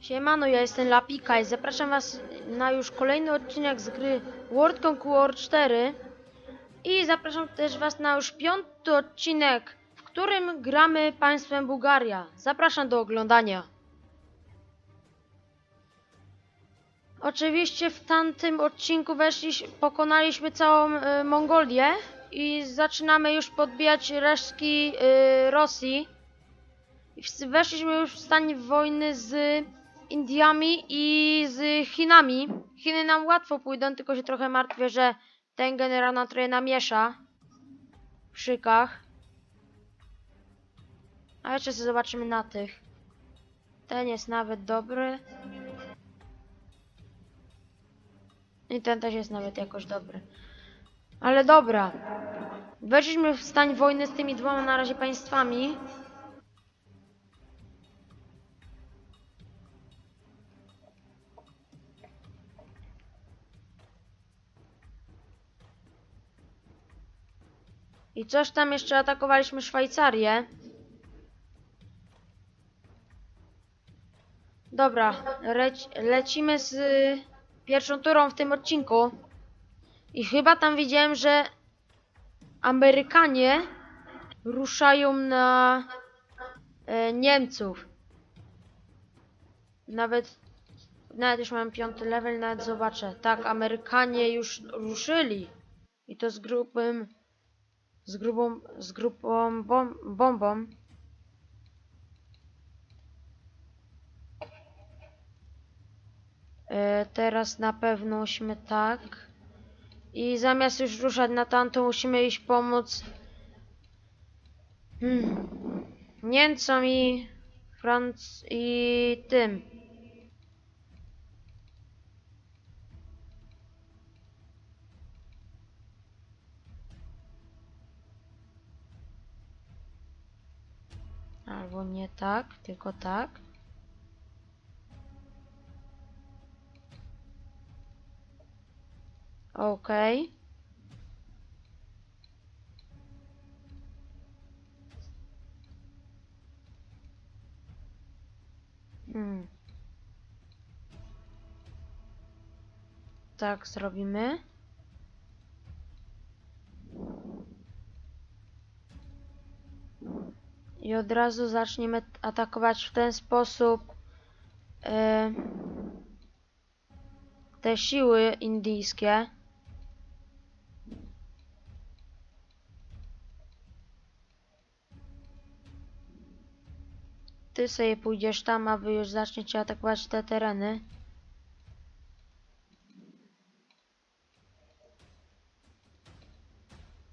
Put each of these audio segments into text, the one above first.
Siemano, ja jestem Lapika i zapraszam was na już kolejny odcinek z gry World Conqueror 4 i zapraszam też was na już piąty odcinek, w którym gramy państwem Bułgaria. Zapraszam do oglądania. Oczywiście w tamtym odcinku weszliśmy, pokonaliśmy całą y, Mongolię i zaczynamy już podbijać resztki y, Rosji. Weszliśmy już w stan wojny z Indiami i z Chinami. Chiny nam łatwo pójdą, tylko się trochę martwię, że ten generał nam trochę namiesza w szykach. A jeszcze sobie zobaczymy na tych. Ten jest nawet dobry. I ten też jest nawet jakoś dobry. Ale dobra. Weszliśmy w stan wojny z tymi dwoma na razie państwami. I coś tam jeszcze atakowaliśmy Szwajcarię. Dobra, lecimy z y, pierwszą turą w tym odcinku. I chyba tam widziałem, że Amerykanie ruszają na e, Niemców. Nawet, nawet już mam piąty level, nawet zobaczę. Tak, Amerykanie już ruszyli. I to z grubym z grubą, z grubą bom, bombą. E, teraz na pewno musimy tak. I zamiast już ruszać na tamto, musimy iść pomóc hmm, Niemcom i Franc i tym. Albo nie tak, tylko tak. Okej. Hmm. Tak zrobimy. I od razu zaczniemy atakować w ten sposób e, te siły indyjskie. Ty sobie pójdziesz tam, a już zaczniecie atakować te tereny.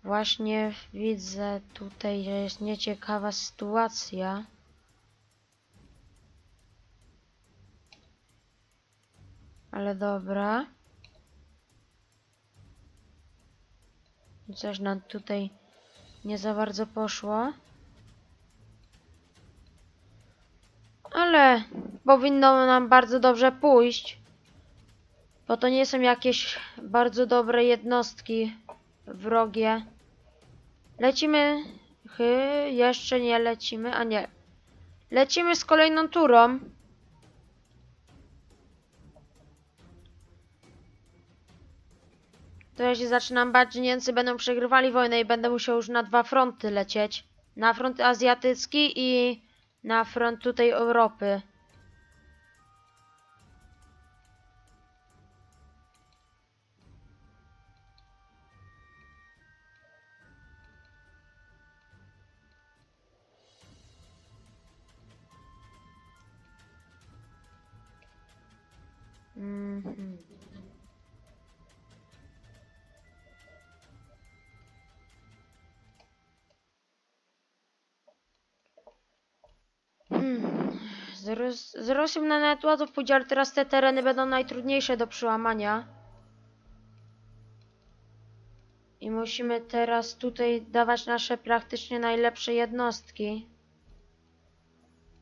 Właśnie widzę tutaj, że jest nieciekawa sytuacja. Ale dobra. Coś nam tutaj nie za bardzo poszło. Ale powinno nam bardzo dobrze pójść. Bo to nie są jakieś bardzo dobre jednostki wrogie. Lecimy. Chy, jeszcze nie lecimy, a nie. Lecimy z kolejną turą. To ja się zaczynam bać, że Niemcy będą przegrywali wojnę i będę musiał już na dwa fronty lecieć. Na front azjatycki i na front tutaj Europy. Mhm. Hmm. Z, Ros z Rosją na teraz te tereny będą najtrudniejsze do przełamania. I musimy teraz tutaj dawać nasze praktycznie najlepsze jednostki.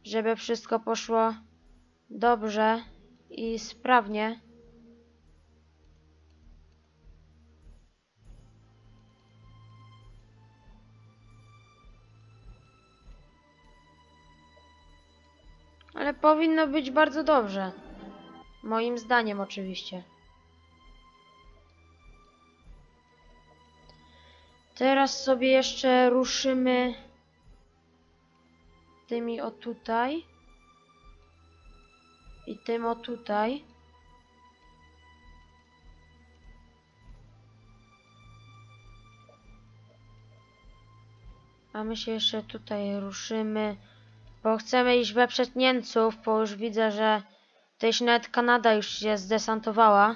Żeby wszystko poszło dobrze i sprawnie. Ale powinno być bardzo dobrze. Moim zdaniem oczywiście. Teraz sobie jeszcze ruszymy tymi o tutaj i tym o tutaj. A my się jeszcze tutaj ruszymy, bo chcemy iść weprzeć Niemców, bo już widzę, że tutaj się nawet Kanada już się zdesantowała.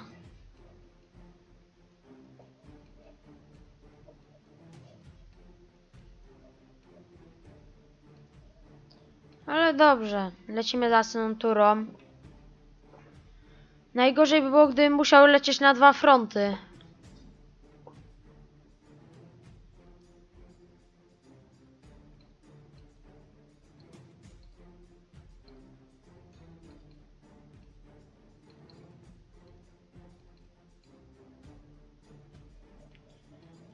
Ale dobrze, lecimy zasną turą. Najgorzej by było, gdybym musiał lecieć na dwa fronty.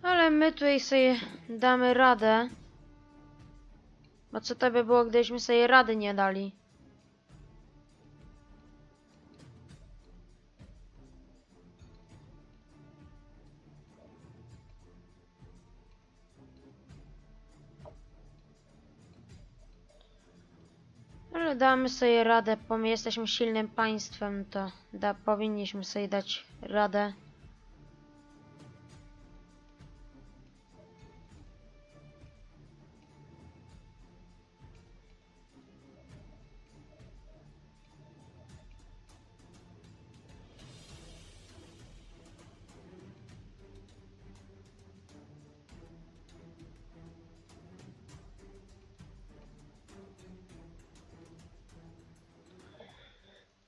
Ale my tutaj sobie damy radę. Bo co to by było, gdybyśmy sobie rady nie dali? Damy sobie radę, bo my jesteśmy silnym państwem, to da, powinniśmy sobie dać radę.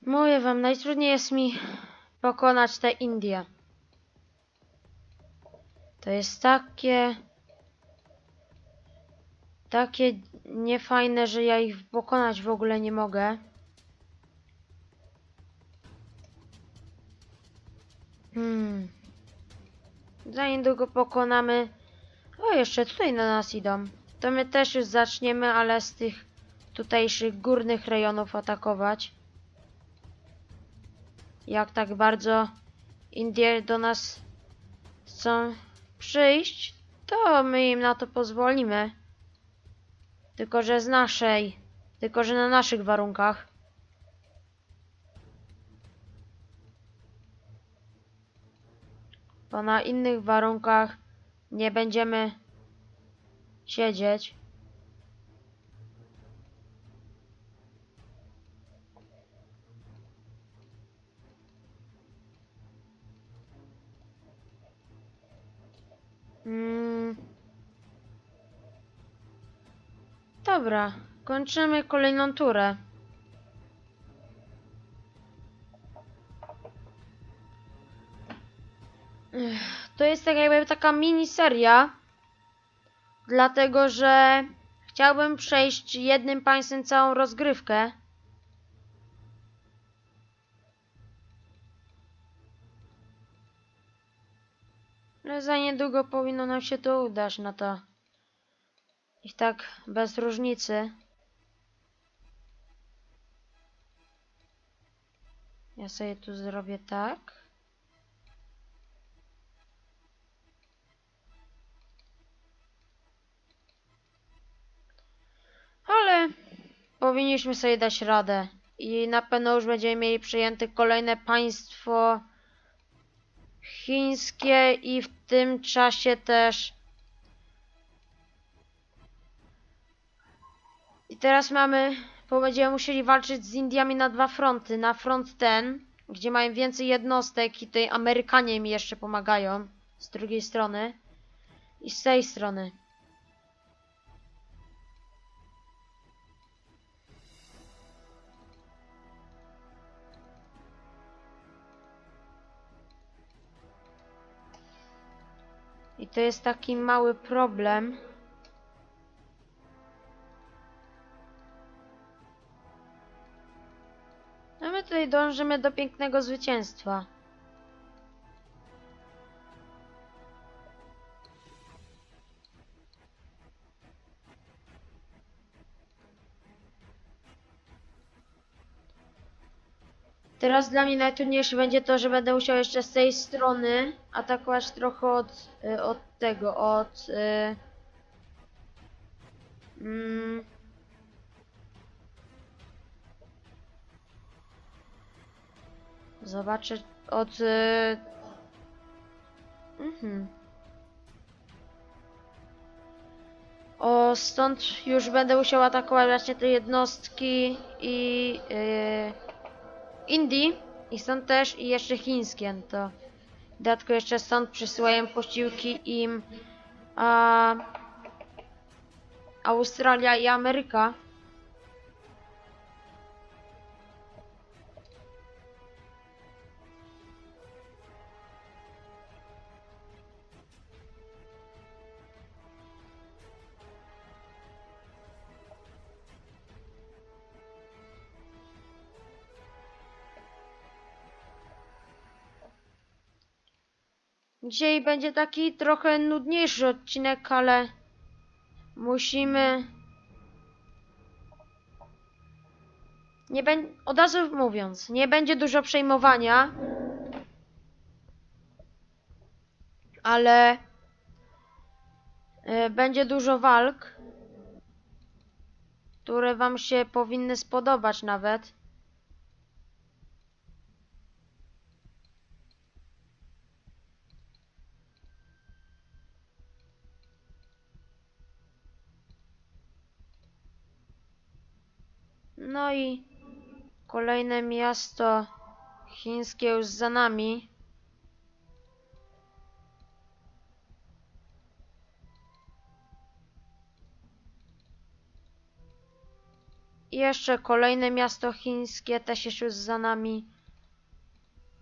Mówię wam, najtrudniej jest mi pokonać te Indie. To jest takie... Takie niefajne, że ja ich pokonać w ogóle nie mogę. Hmm. Za niedługo pokonamy... O, jeszcze tutaj na nas idą. To my też już zaczniemy, ale z tych tutejszych górnych rejonów atakować jak tak bardzo Indie do nas chcą przyjść, to my im na to pozwolimy. Tylko, że z naszej, tylko, że na naszych warunkach. Bo na innych warunkach nie będziemy siedzieć. Dobra, kończymy kolejną turę. To jest tak jakby taka miniseria, dlatego że chciałbym przejść jednym państwem całą rozgrywkę. Ale za niedługo powinno nam się to udać, no to i tak bez różnicy. Ja sobie tu zrobię tak. Ale powinniśmy sobie dać radę. I na pewno już będziemy mieli przejęte kolejne państwo chińskie i w tym czasie też i teraz mamy, bo będziemy musieli walczyć z Indiami na dwa fronty, na front ten, gdzie mają więcej jednostek i tutaj Amerykanie mi jeszcze pomagają z drugiej strony i z tej strony. I to jest taki mały problem. Dążymy do pięknego zwycięstwa. Teraz dla mnie najtrudniejsze będzie to, że będę musiał jeszcze z tej strony atakować trochę od, y, od tego, od... Y, mm, zobaczę od... Y, mhm. O, stąd już będę musiał atakować właśnie te jednostki i... Yy, Indii i stąd też i jeszcze chińskie, no to dodatku jeszcze stąd przysyłają posiłki im a, Australia i Ameryka. Dzisiaj będzie taki trochę nudniejszy odcinek, ale musimy. Nie będzie. Od razu mówiąc, nie będzie dużo przejmowania. Ale. e, Będzie dużo walk, które Wam się powinny spodobać nawet. No i kolejne miasto chińskie już za nami. Jeszcze kolejne miasto chińskie też jest już za nami.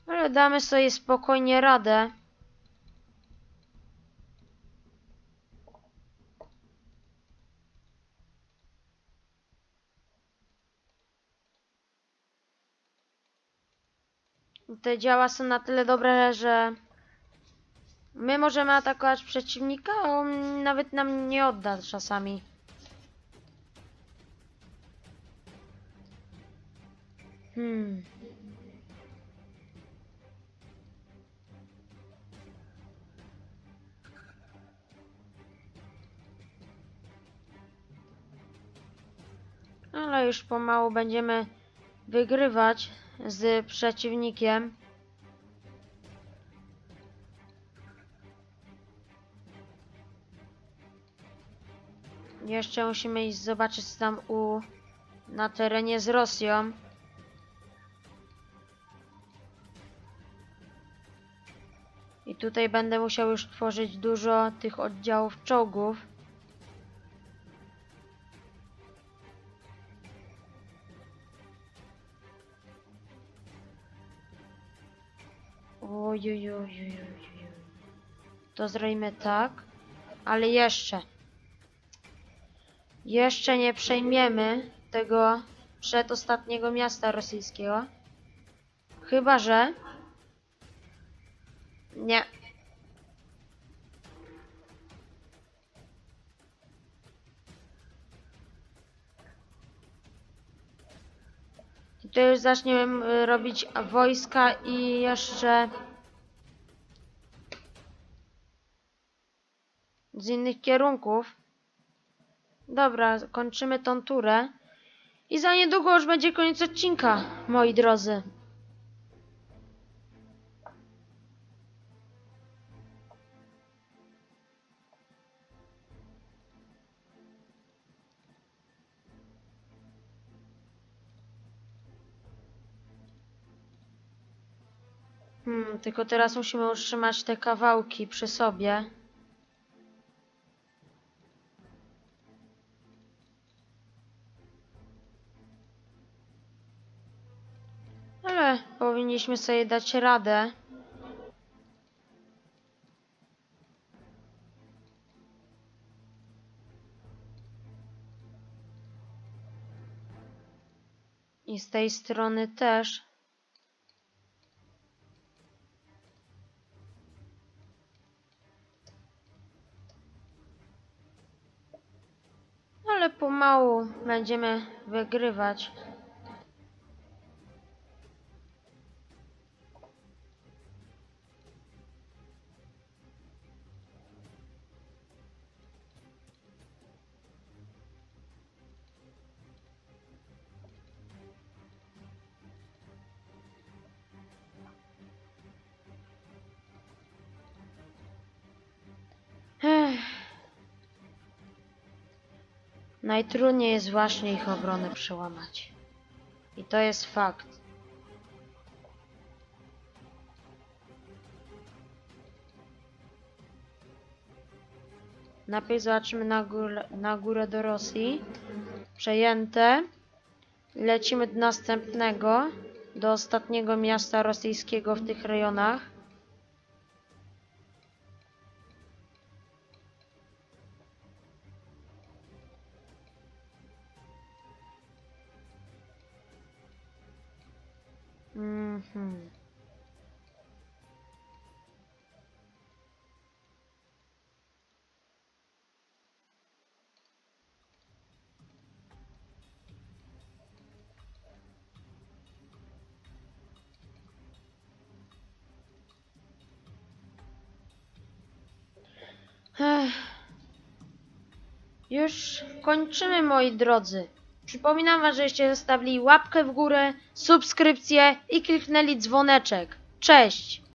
Ale damy sobie spokojnie radę. Te działa są na tyle dobre, że my możemy atakować przeciwnika, a on nawet nam nie odda czasami. Hmm. Ale już pomału będziemy wygrywać z przeciwnikiem. Jeszcze musimy iść zobaczyć tam u na terenie z Rosją. I tutaj będę musiał już tworzyć dużo tych oddziałów czołgów. Ojojojojojo. To zrobimy tak. Ale jeszcze. Jeszcze nie przejmiemy tego przedostatniego miasta rosyjskiego. Chyba, że... Nie. Tutaj już zaczniemy y, robić wojska i jeszcze z innych kierunków. Dobra, kończymy tą turę. I za niedługo już będzie koniec odcinka, moi drodzy. Tylko teraz musimy utrzymać te kawałki przy sobie. Ale powinniśmy sobie dać radę. I z tej strony też. Ale pomału będziemy wygrywać. Najtrudniej jest właśnie ich obronę przełamać. I to jest fakt. Najpierw zobaczymy na górę, na górę do Rosji. Przejęte. Lecimy do następnego, do ostatniego miasta rosyjskiego w tych rejonach. Już kończymy, moi drodzy. Przypominam wam, żeście zostawili łapkę w górę, subskrypcję i kliknęli dzwoneczek. Cześć!